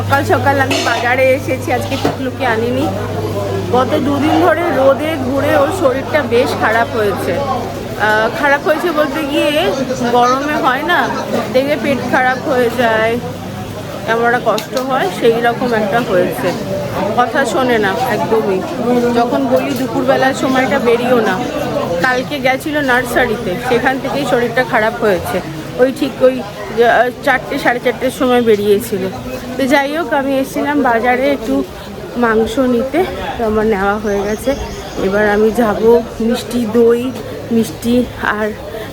সকাল সকাল আমি বাজারে এসেছি, আজকে টুকলুকে আনিনি। গত দুদিন ধরে রোদে ঘুরে ওর শরীরটা বেশ খারাপ হয়েছে। খারাপ হয়েছে বলতে গিয়ে গরমে হয় না দেখে পেট খারাপ হয়ে যায় কেমন একটা কষ্ট হয়, সেই রকম একটা হয়েছে। কথা শোনে না একদমই। যখন বলি দুপুরবেলার সময়টা বেরিও না, কালকে গেছিল নার্সারিতে, সেখান থেকেই শরীরটা খারাপ হয়েছে। ওই ঠিক ওই চারটে সাড়ে চারটের সময় বেরিয়েছিল। তো যাই হোক, আমি এসেছিলাম বাজারে একটু মাংস নিতে, তো আমার নেওয়া হয়ে গেছে। এবার আমি যাব মিষ্টি দই, মিষ্টি আর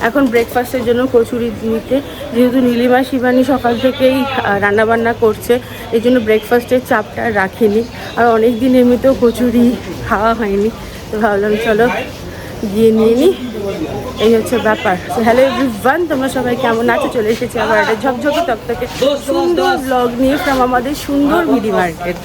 এখন ব্রেকফাস্টের জন্য কচুরি নিতে। যেহেতু নীলিমা শিবানী সকাল থেকেই রান্নাবান্না করছে, এই জন্য ব্রেকফাস্টের চাপটা রাখিনি। আর অনেক দিন এমনিতেও কচুরি খাওয়া হয়নি, তো ভাবলাম চলো গিয়ে নিয়ে নিই এই হচ্ছে ব্যাপার। হ্যালো এভরিওয়ান তোমরা সবাই কেমন আছো? চলে এসেছি আবার একটা ঝকঝকে তকতকে সুন্দর ব্লগ নিয়ে ফ্রম আমাদের সুন্দর মিডি মার্কেট।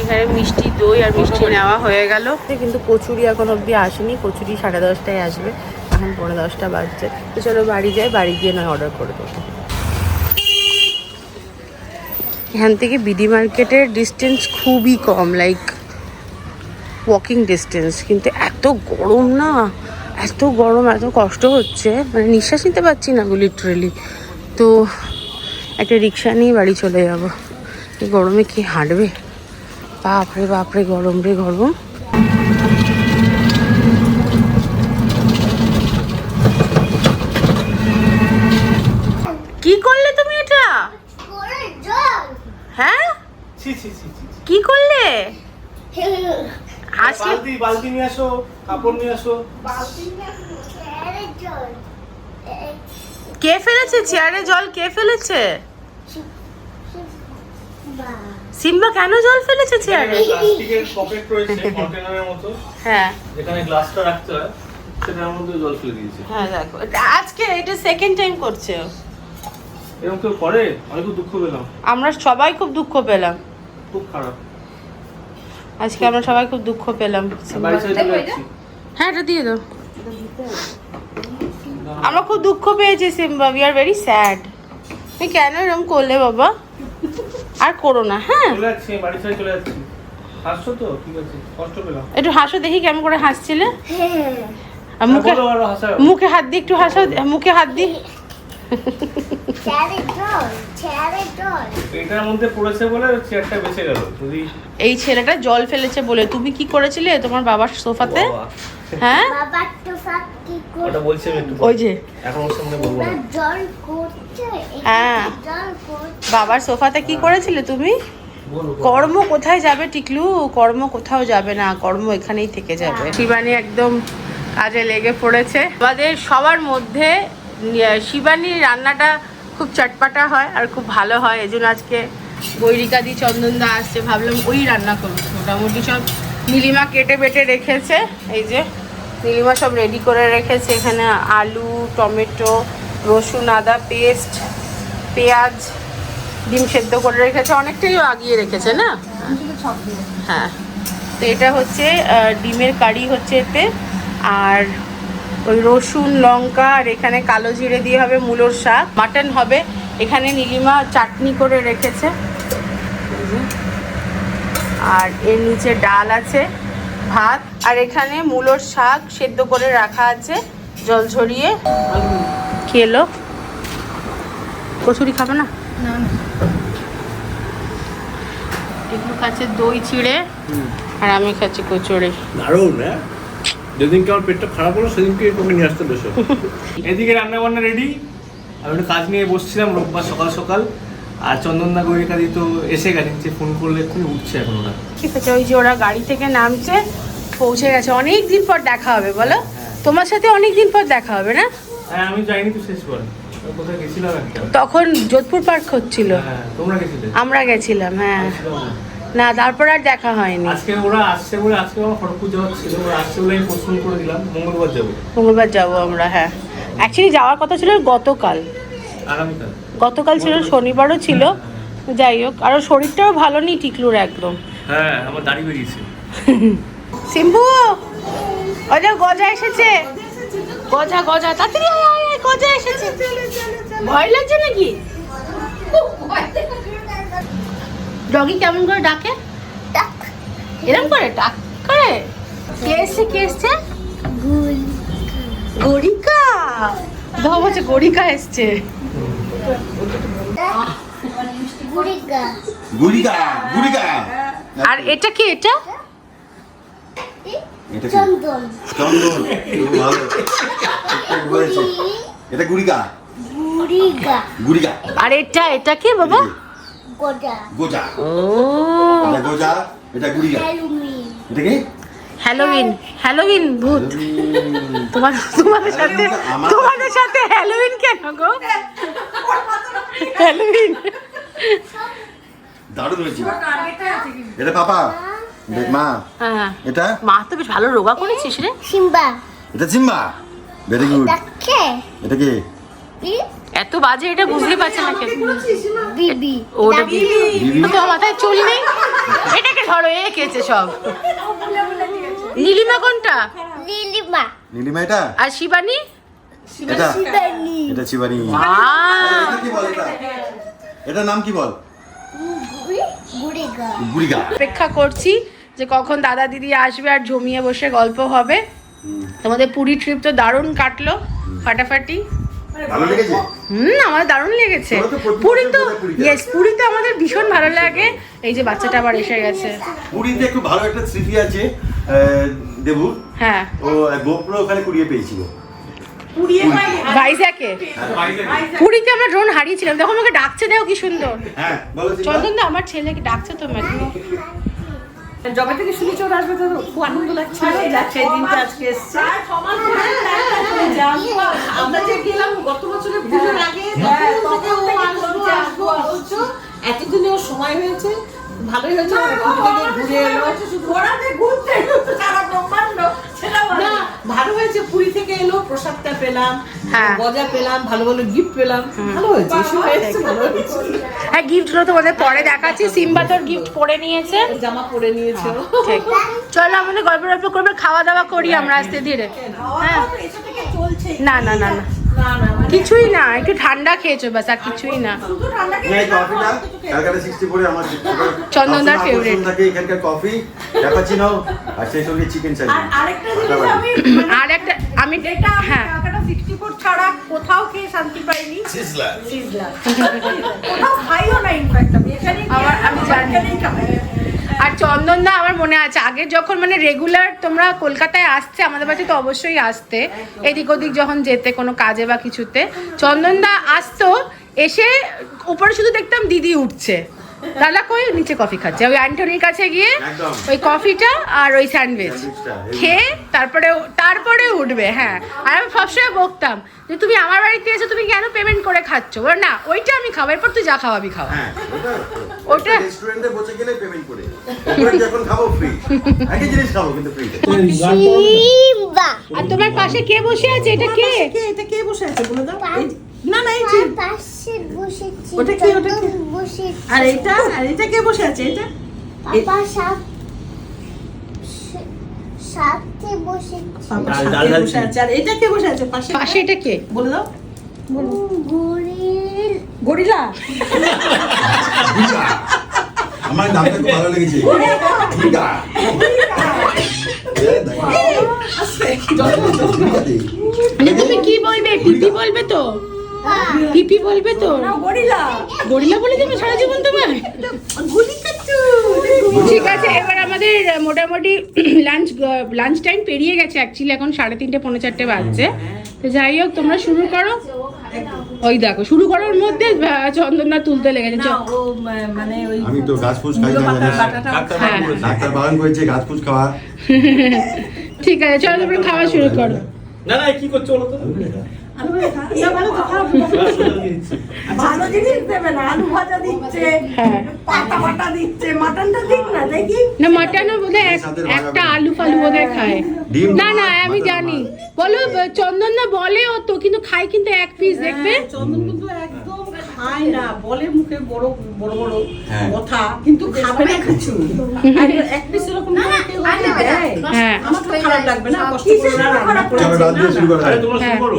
এখানে মিষ্টি দই আর মিষ্টি নেওয়া হয়ে গেল। কিন্তু কচুরি এখন অবধি আসেনি কচুরি সাড়ে দশটায় আসবে। এখন পৌনে দশটা বাজছে। তো চলো বাড়ি যাই বাড়ি গিয়ে নয় অর্ডার করে দেবো। এখান থেকে বিডি মার্কেটের ডিস্টেন্স খুবই কম লাইক ওয়াকিং ডিস্টেন্স কিন্তু এত গরম না। এত গরম, এত কষ্ট হচ্ছে। মানে নিঃশ্বাস নিতে পারছি না লিটারেলি তো একটা রিক্সা নিয়ে বাড়ি চলে যাব। এই গরমে কি হাঁটবে? বাপরে বাপরে, গরম রে গরম কি করলে তুমি এটা করে জল হ্যাঁ ছি ছি ছি ছি ছি। কি করলে আজকে বালতি নিয়ে আসো কাপড় নিয়ে আসো। কে ফেলেছে? চেয়ারে জল কে ফেলেছে? সিম্বা কেন জল ফেলেছে চেয়ারে? প্লাস্টিকের পকেট রয়েছে কন্টেনারের মতো। হ্যাঁ। যেখানে গ্লাসটা রাখতে হয় সেটার মধ্যে জল ফেলে দিয়েছে। হ্যাঁ দেখো। আজকে এটা সেকেন্ড টাইম করছে। এরকম কেউ করে? আমি খুব দুঃখ পেলাম। আমরা সবাই খুব দুঃখ পেলাম। খুব খারাপ। আজকে আমরা সবাই খুব দুঃখ পেলাম। হ্যাঁ এটা দিয়ে দাও। আমরা খুব দুঃখ পেয়েছি Simba. We are very sad তুমি কেন এরকম করলে বাবা? আর করো না হ্যাঁ? একটু হাসো দেখি কেমন করে হাসছিলে। হ্যাঁ। আর মুখে হাসা। হাত দিয়ে একটু হাসাও মুখে হাত দিয়ে। এটার মধ্যে পড়েছে বলে চেয়ারটা বেঁচে গেল। যদি এই ছেলেটা জল ফেলেছে বলে। তুমি কি করেছিলে তোমার বাবার সোফাতে? হ্যাঁ? ওটা বলছি একটু ওই যে। এখন ওর সামনে বলব না। না জল করছে? হ্যাঁ। বাবার সোফাতে কি করেছিলে তুমি? কর্ম কোথায় যাবে টিকলু? কর্ম কোথাও যাবে না। কর্ম এখানেই থেকে যাবে। শিবানী একদম কাজে লেগে পড়েছে। আমাদের সবার মধ্যে শিবানীর রান্নাটা খুব চটপাটা হয় আর খুব ভালো হয়। এজন্য আজকে গৈরিকা দি চন্দনদা আসছে। ভাবলাম ওই রান্না করব। মোটামুটি সব নীলিমা কেটে বেটে রেখেছে। এই যে নীলিমা সব রেডি করে রেখেছে। এখানে আলু, টমেটো, রসুন, আদা পেস্ট পেঁয়াজ ডিম সেদ্ধ করে রেখেছে। অনেকটাই আগিয়ে রেখেছে, না? হ্যাঁ। তো এটা হচ্ছে ডিমের কারি হচ্ছে এতে। আর ওই রসুন লঙ্কা আর এখানে কালো জিরে দিয়ে হবে মূলোর শাক। মাটন হবে। এখানে নীলিমা চাটনি করে রেখেছে। আর এর নিচে ডাল আছে ভাত। আর এখানে মূলোর শাক সেদ্ধ করে রাখা আছে জল ঝরিয়ে। খেলো কচুরি খাবে না? টিকলু খাচ্ছে দই চিড়ে আর আমি খাচ্ছি কচুরি। দারুণ হ্যাঁ? যেদিনকে আমার পেটটা খারাপ হলো সেদিনকে তোকে নিয়ে আসতে বেশ এদিকে রান্না বান্না রেডি আমি একটু কাজ নিয়ে বসছিলাম রোববার সকাল সকাল আর চন্দনদা গৌরিকাদি তো এসে গেছে যে ফোন করলে তুমি উঠছে এখন ওরা। ঠিক আছে ওই যে ওরা গাড়ি থেকে নামছে পৌঁছে গেছে। অনেক দিন পর দেখা হবে বলো? তোমার সাথে অনেক দিন পর দেখা হবে না? হ্যাঁ আমি যাইনি তো শেষবার। তো কোথায় গেছিলাম তখন যোধপুর পার্ক হচ্ছিল। হ্যাঁ তোমরা গেছিলে? আমরা গেছিলাম হ্যাঁ। আসছিলাম না। তারপর আর দেখা হয়নি। আজকে ওরা আসছে বলে আজকে আমার খড়গপুর যাওয়ার ছিল ওরা আসছে বলে আমি পোস্টপোন করে দিলাম। মঙ্গলবার যাব। মঙ্গলবার যাব আমরা হ্যাঁ। অ্যাকচুয়ালি যাওয়ার কথা ছিল গতকাল। আগামীকাল। গতকাল ছিল শনিবারও ছিল। যাই হোক আর শরীরটাও ভালো নেই টিকলুর একদম। হ্যাঁ আমার দাড়ি বেরিয়েছে। সিম্বু ওই যে গজা এসেছে। গজা গজা তাড়াতাড়ি আয়, আয়, আয়, গজা এসেছে। ভয় লাগছে নাকি? ডগি কেমন করে ডাকে? এরকম করে? ডাক করে? কে এসছে? কে এসছে? গরিকা। বাবা বলছে গরিকা এসছে। গুড়িগা গুড়িকা গুড়িকা আর এটা কি এটা? এটা চন্দন। চন্দন। ভালো। এটা গুড়িকা গুড়িগা গুড়িকা আর এটা এটা কি বাবা? গোজা। গোজা। ও। এটা গোজা এটা গুড়িকা এটা কি? হ্যালোউইন হ্যালোউইন ভূত। তোমার সাথে তোমাদের সাথে হ্যালোউইন কেন গো? হ্যালোউইন দারুণ হয়েছে। এটা পাপা। মা। হ্যাঁ। এটা? মা তো বেশ ভালো রোগা করেছিস রে। সিম্বা। এটা জিম্মা ভেরি গুড এটা কি? এত বাজে এটা বুঝতে পারছে না কেন বিবি। ওটা বিবি। তো মাথায় চুল নেই? এটাকে ধরো এ কেছে সব। নীলিমা কোনটা? লিলিমা নীলিমা এটা? আর শিবানী? এটা? শিবানী। এটা শিবানী। কি বল এটা? নাম কি বল? গুড়িগা। অপেক্ষা করছি যে কখন দাদা দিদি আসবে আর জমিয়ে বসে গল্প হবে। তোমাদের পুরী ট্রিপ তো দারুণ কাটলো ফাটাফাটি। হুম আমার দারুণ লেগেছে। পুরী তো পুরী ইয়েস পুরী তো আমাদের ভীষণ ভালো লাগে। এই যে বাচ্চাটা আবার এসে গেছে। পুরীতে খুব ভালো একটা স্মৃতি আছে দেবু। হ্যাঁ। ও গোপ্রো ওখানে কুড়িয়ে পেয়েছিল। ভাইজাকে? পুরীতে আমরা ড্রোন হারিয়েছিলাম। তখন আমাকে ডাকছে দেখো কি সুন্দর। হ্যাঁ। চন্দন দা আমার ছেলেকে ডাকছে তো ম্যাডাম। জবে থেকে শুনি চলে আসবে তো খুব আনন্দ লাগছে। সেই দিনটা আজকে এসছে। আমরা যে গেলাম গত বছরের পুজোর আগে এতদিনে ওর সময় হয়েছে ভালোই হয়েছে ঘুরে এলো। ঘোরাতে ঘুরতে সারা ব্রহ্মাণ্ড ভালো হয়েছে পুরী থেকে এলো প্রসাদটা পেলাম হ্যাঁ। গজা পেলাম ভালো ভালো গিফট পেলাম ভালো হয়েছে এসব হয়েছে। ভালো হয়েছে। হ্যাঁ গিফটগুলো তোমাদের পরে দেখাচ্ছি সিম্বা তোর গিফট পরে নিয়েছে। জামা পরে নিয়েছে। ঠিক। চলো আমাদের গল্প গল্প করবে খাওয়া দাওয়া করি আমরা আস্তে ধীরে। হ্যাঁ। এসে থেকে চলছে না না না না। কিছুই না একটু ঠান্ডা খেয়েছো বাস আর কিছুই না। চন্দনদার এখানকার কফি ক্যাপাচিনো আর সেই সঙ্গে চিকেন আর আরেকটা জিনিস আমি আর একটা আমি হ্যাঁ। ক্যালকাটা 64 ছাড়া কোথাও খেয়ে শান্তি পাইনি। সিজলা কোথাও খাইও না ইনফ্যাক্ট আমি এখানে আমি জানি। আর চন্দন দা আমার মনে আছে আগে যখন মানে রেগুলার তোমরা কলকাতায় আসছে আমাদের বাড়িতে তো অবশ্যই আসতে। এদিক ওদিক যখন যেতে কোনো কাজে বা কিছুতে। চন্দন দা আসতো এসে উপরে শুধু দেখতাম দিদি উঠছে। দাদা কই? নিচে কফি খাচ্ছে। ওই অ্যান্টনির কাছে গিয়ে ওই কফিটা আর ওই স্যান্ডউইচ। খেয়ে তারপরে তারপরে উঠবে হ্যাঁ। আর আমি সবসময় বকতাম যে তুমি আমার বাড়িতে এসে তুমি কেন পেমেন্ট করে খাচ্ছ? বলে না ওইটা আমি খাব এরপর তুই যা খাওয়াবি খাওয়া ওটা? ওটা- রেস্টুরেন্টে বসে গেলে পেমেন্ট করে ওপরে যখন খাব ফ্রি একই জিনিস খাব কিন্তু ফ্রি আর তোমার পাশে কে বসে আছে? এটা কে? কে? এটা কে বসে আছে? বলে দাও। না না এই যে পাশে বসেছি ওটা কি, ওটা কি? চন্দন আর এটা? আর এটা কে বসে আছে? এটা? পাপা ডাল- ডাল বসে আছে। আর এটা কে বসে আছে? পাশে পাশে এটা কে? বলে দাও। গরিলা? আমার নামটা খুব ভালো লেগেছে। মানে তুমি কি বলবে? পিপি বলবে তো? পিপি বলবে তো? গরিলা। গরিলা বলে দেবে সারা জীবন তোমার ঠিক আছে এবার আমাদের মোটামুটি লাঞ্চ লাঞ্চ টাইম পেরিয়ে গেছে অ্যাকচুয়ালি এখন সাড়ে তিনটে পৌনে চারটে বাজছে। তো যাই হোক তোমরা শুরু করো। ওই দেখো শুরু করার মধ্যে চন্দনা তুলতে লেগেছে। না ও মানে ওই আমি তো গাছ ফুস খাই না বাটাটা হ্যাঁ। ডাক্তার বারণ করেছে গাছ ফুস খাওয়া। ঠিক আছে চলো তোমরা খাওয়া শুরু করো। না না কি করছ বলো তো? ভালো তো খাও। ভালো জিনিস দেবে না আলু ভাজা দিচ্ছে হ্যাঁ পাতা বাটা দিচ্ছে মাটনটা দিক না দেখি না মাটনও বোধহয় এক- সাথে ভাগা একটা আলু ফালু বোধহয় খায়। না না আমি জানি। বলো চন্দন না বলে ও তো কিন্তু খায় কিন্তু এক পিস দেখবে? হ্যাঁ, চন্দন কিন্তু একদম খায় না বলে মুখে বড় বড় বড় কথা কিন্তু খাবে না কিছু। এক পিস এরকম আমার তো খারাপ লাগবে না কষ্ট করে না। রান্না করে।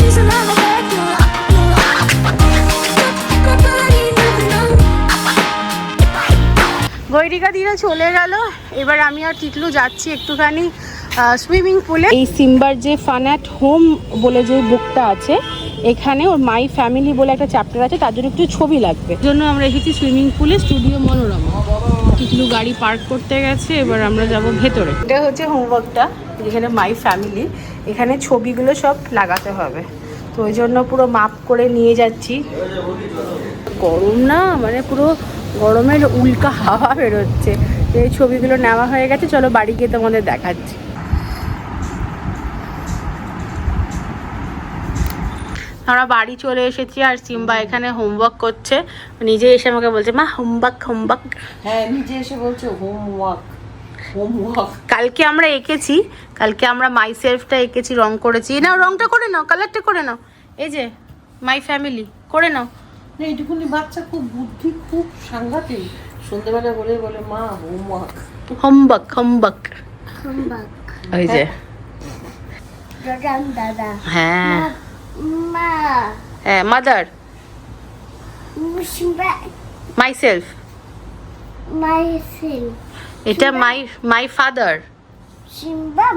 There's a lot of করো চলে গেল। এবার আমি আর টিকলু যাচ্ছি একটুখানি সুইমিং পুলে। এই সিম্বার যে ফান অ্যাট হোম বলে যে বুকটা আছে এখানে ওর মাই ফ্যামিলি বলে একটা চ্যাপ্টার আছে তার জন্য কিছু ছবি লাগবে। জন্য আমরা এসেছি সুইমিং পুলে স্টুডিও মনোরমা। টিকলু গাড়ি পার্ক করতে গেছে এবার আমরা যাব ভেতরে। এটা হচ্ছে হোমওয়ার্কটা যেখানে মাই ফ্যামিলি এখানে ছবিগুলো সব লাগাতে হবে। তো ওই জন্য পুরো মাপ করে নিয়ে যাচ্ছি। গরম না মানে পুরো গরমের উল্কা হাওয়া বেরোচ্ছে। এই ছবিগুলো নেওয়া হয়ে গেছে চলো বাড়ি গিয়ে তোমাদের দেখাচ্ছি। আমরা বাড়ি চলে এসেছি আর সিম্বা এখানে হোমওয়ার্ক করছে। নিজে এসে আমাকে বলছে মা হোমওয়ার্ক হোমওয়ার্ক। হ্যাঁ নিজে এসে বলছে হোমওয়ার্ক হোমওয়ার্ক। কালকে আমরা এঁকেছি কালকে আমরা মাই সেলফটা এঁকেছি রং করেছি। নাও রংটা করে নাও কালারটা করে নাও। এই যে মাই ফ্যামিলি করে নাও। না এইটুকুনি বাচ্চা খুব বুদ্ধি খুব সাংঘাতিক। সন্ধ্যেবেলা বলে বলে মা হোমওয়ার্ক হোমওয়ার্ক হোমওয়ার্ক হোমওয়ার্ক ওই যে। দাদা হ্যাঁ। মা হ্যাঁ মাদার মুসিবা মাই সেলফ মাই সেল এটা মাই মাই ফাদার সিম্বা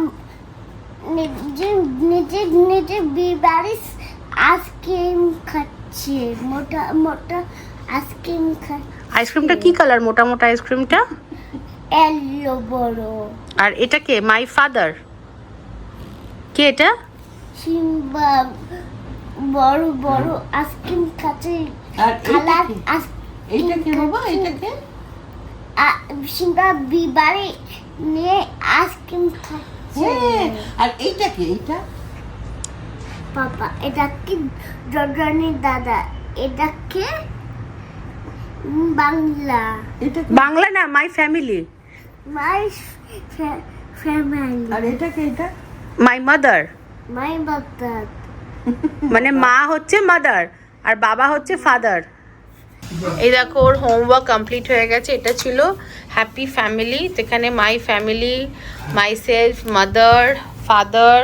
নিজে নিজে নিজে বিবারে আইসক্রিম খাচ্ছে মোটা মোটা আইসক্রিম খাচ্ছে। আইসক্রিমটা কি কালার মোটা মোটা আইসক্রিমটা? এলো বড়। আর এটা কে? মাই ফাদার কে এটা? সিম্বা বড় বড় আইসক্রিম খাচ্ছে। আর কালার এইটা কি বাবা? এইটা কি? সিম্বা বিবারে নিয়ে আইসক্রিম খাচ্ছে। হ্যাঁ আর এইটা কি এইটা? পাপা এটা কি জর্দানি দাদা? এটা কি বাংলা? এটা বাংলা না মাই ফ্যামিলি মাই ফ্যামিলি আর এটা কি এটা মাই মাদার মাই বাবা মানে মা হচ্ছে মাদার আর বাবা হচ্ছে ফাদার এই দেখো ওর হোমওয়ার্ক কমপ্লিট হয়ে গেছে। এটা ছিল হ্যাপি ফ্যামিলি যেখানে my family myself mother father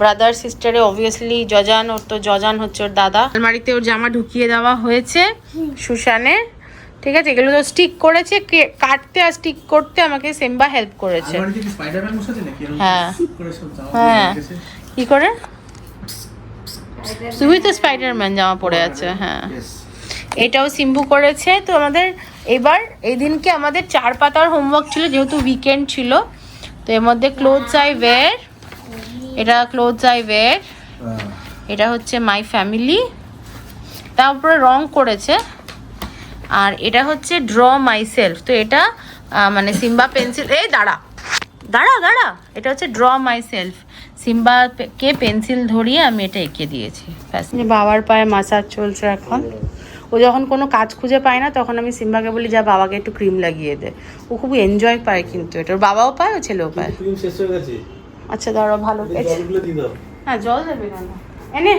brother সিস্টারে obviously জজান ওর তো জজান হচ্ছে ওর দাদা। আলমারিতে ওর জামা ঢুকিয়ে দেওয়া হয়েছে সুশানে। ঠিক আছে এগুলো তো স্টিক করেছে কাটতে আর স্টিক করতে আমাকে সেম্বা হেল্প করেছে। হ্যাঁ। হ্যাঁ? কি করে? তুই তো স্পাইডারম্যান জামা পরে আছে হ্যাঁ. এটাও সিম্বু করেছে। তো আমাদের এবার এই দিনকে আমাদের চার পাতার হোমওয়ার্ক ছিল যেহেতু উইকেন্ড ছিল। তো এর মধ্যে ক্লোথস আই ওয়ের এটা ক্লোথস আই ওয়ের। এটা হচ্ছে মাই ফ্যামিলি তারপরে রং করেছে। আর এটা হচ্ছে ড্র মাই সেলফ তো এটা মানে সিম্বা পেন্সিল এই দাঁড়া দাঁড়া দাঁড়া এটা হচ্ছে ড্র মাই সেলফ সিম্বা কে পেন্সিল ধরিয়ে আমি এটা এঁকে দিয়েছি। ব্যাস। বাবার পায়ে মাসাজ চলছে এখন। ও যখন কোনো কাজ খুঁজে পায় না তখন আমি সিম্বাকে বলি যা বাবাকে একটু ক্রিম লাগিয়ে দে। ও খুব এনজয় পায় কিন্তু এটা। বাবাও পায় ও ছেলেও পায়। আচ্ছা দাঁড়া ভালো। হ্যাঁ জল দেবে কেন? এনে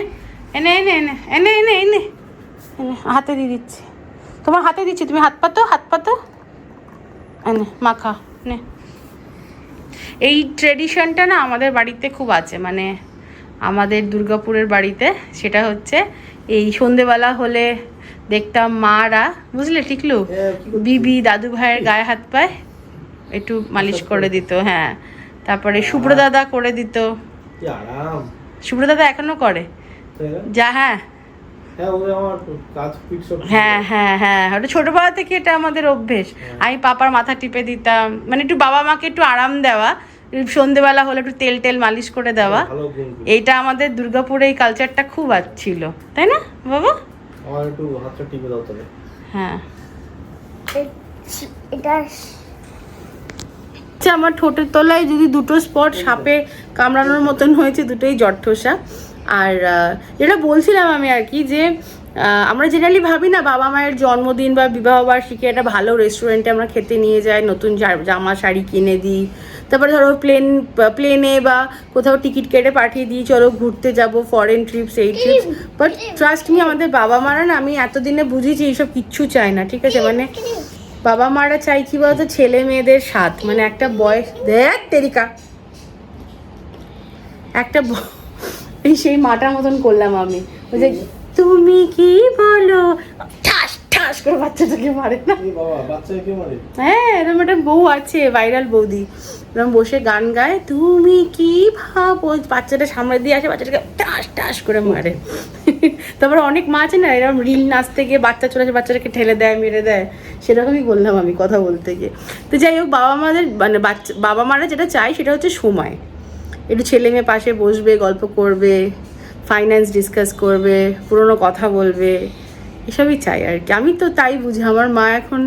এনে এনে এনে এনে এনে এনে এনে হাতে দিয়ে দিচ্ছি। তোমার হাতে দিচ্ছি তুমি হাত পাতো হাত পাতো। এনে মাখা নে। এই ট্রেডিশনটা না আমাদের বাড়িতে খুব আছে মানে আমাদের দুর্গাপুরের বাড়িতে সেটা হচ্ছে এই সন্ধেবেলা হলে দেখতাম মারা বুঝলে টিকলু? হ্যাঁ? বিবি দাদু ভাইয়ের গায়ে হাত পায় একটু মালিশ করে। দিত হ্যাঁ। তারপরে সুব্রদাদা করে দিত। আরাম। সুব্রদাদা এখনও করে। যা হ্যাঁ। হ্যাঁ হ্যাঁ হ্যাঁ হ্যাঁ। ওটা ছোটবেলা থেকে এটা আমাদের অভ্যেস। আমি পাপার মাথা টিপে দিতাম। মানে একটু বাবা মাকে একটু আরাম দেওয়া সন্ধেবেলা হলে একটু তেল টেল মালিশ করে দেওয়া। এইটা আমাদের দুর্গাপুরে এই কালচারটা খুব ছিল। তাই না বাবা? আমার একটু হাতটা টিপে দাও তাহলে। হ্যাঁ। এটা আচ্ছা আমার ঠোঁটের তলায় যদি দুটো স্পট সাপে কামড়ানোর মতন হয়েছে দুটোই জট্ঠসা আর যেটা বলছিলাম আমি আর কি যে আমরা জেনারেলি ভাবি না বাবা মায়ের জন্মদিন বা বিবাহ বার্ষিকী একটা ভালো রেস্টুরেন্টে আমরা খেতে নিয়ে যাই, নতুন জামা শাড়ি কিনে দিই। তারপরে ধরো প্লেন প্লেনে বা কোথাও টিকিট কেটে পাঠিয়ে দিই, চলো ঘুরতে যাব ফরেন ট্রিপস এই ট্রিপস বাট ট্রাস্ট মি আমাদের বাবা মারা না, আমি এতদিনে বুঝেছি এইসব কিচ্ছু চাই না, ঠিক আছে? মানে বাবা মারা চাই কি বলতো? ছেলে মেয়েদের সাথ মানে একটা বয়স দেখ তেরিকা। একটা সেই মাটার মতন করলাম আমি। যে তুমি কি বলো? ঠাস ঠাস টাস করে বাচ্চাটাকে মারে না। হ্যাঁ এরকম একটা বউ আছে ভাইরাল বৌদি। এরকম বসে গান গায় তুমি কি ভাবো? বাচ্চাটা সামনে দিয়ে আসে বাচ্চাটাকে টাস টাস করে মারে। তারপরে অনেক মা আছে না এরকম রিল নাচতে গিয়ে বাচ্চা চলে আসে বাচ্চাটাকে ঠেলে দেয় মেরে দেয়। সেরকমই বললাম আমি কথা বলতে গিয়ে। তো যাই হোক বাবা মাদের মানে বাচ্চা বাবা মারা যেটা চাই সেটা হচ্ছে সময়। একটু ছেলে মেয়ে পাশে বসবে গল্প করবে। ফাইন্যান্স ডিসকাস করবে, পুরনো কথা বলবে, এসবই চাই আর কি। আমি তো তাই বুঝি, আমার মা এখন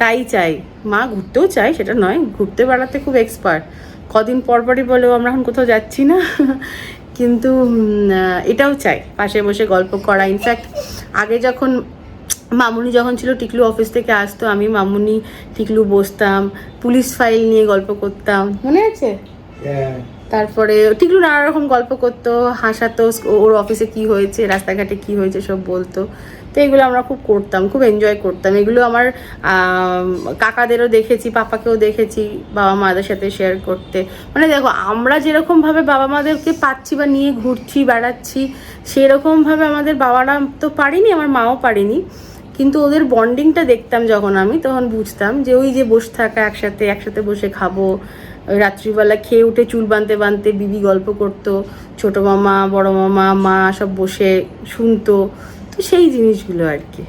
তাই চাই। মা ঘুরতেও চাই সেটা নয়, ঘুরতে বেড়াতে খুব এক্সপার্ট কদিন পর পরই বলেও আমরা এখন কোথাও যাচ্ছি না। কিন্তু এটাও চাই, পাশে বসে গল্প করা। ইনফ্যাক্ট আগে যখন মামুনি যখন ছিল, টিকলু অফিস থেকে আসতো, আমি মামুনি, টিকলু বসতাম, পুলিশ ফাইল নিয়ে গল্প করতাম। মনে আছে? তারপরে টিকলু নানা রকম গল্প করতো, হাসাতো ওর অফিসে কি হয়েছে, রাস্তাঘাটে কি হয়েছে সব বলতো। তো এগুলো আমরা খুব করতাম, খুব এনজয় করতাম। এগুলো আমার কাকাদেরও দেখেছি, পাপাকেও দেখেছি, বাবা মাদের সাথে শেয়ার করতে। মানে দেখো, আমরা যেরকমভাবে বাবা মাদেরকে পাচ্ছি বা নিয়ে ঘুরছি, বেড়াচ্ছি সেরকমভাবে আমাদের বাবারা তো পারিনি, আমার মাও পারিনি। কিন্তু ওদের বন্ডিংটা দেখতাম যখন আমি, তখন বুঝতাম যে ওই যে বসে থাকা, একসাথে একসাথে বসে খাব রাত্রিবেলা খেয়ে উঠে চুল বাঁধতে বাঁধতে বিবি গল্প করতো, ছোটো মামা, বড় মামা, মা সব বসে শুনতো। তো সেই জিনিসগুলো আর কি।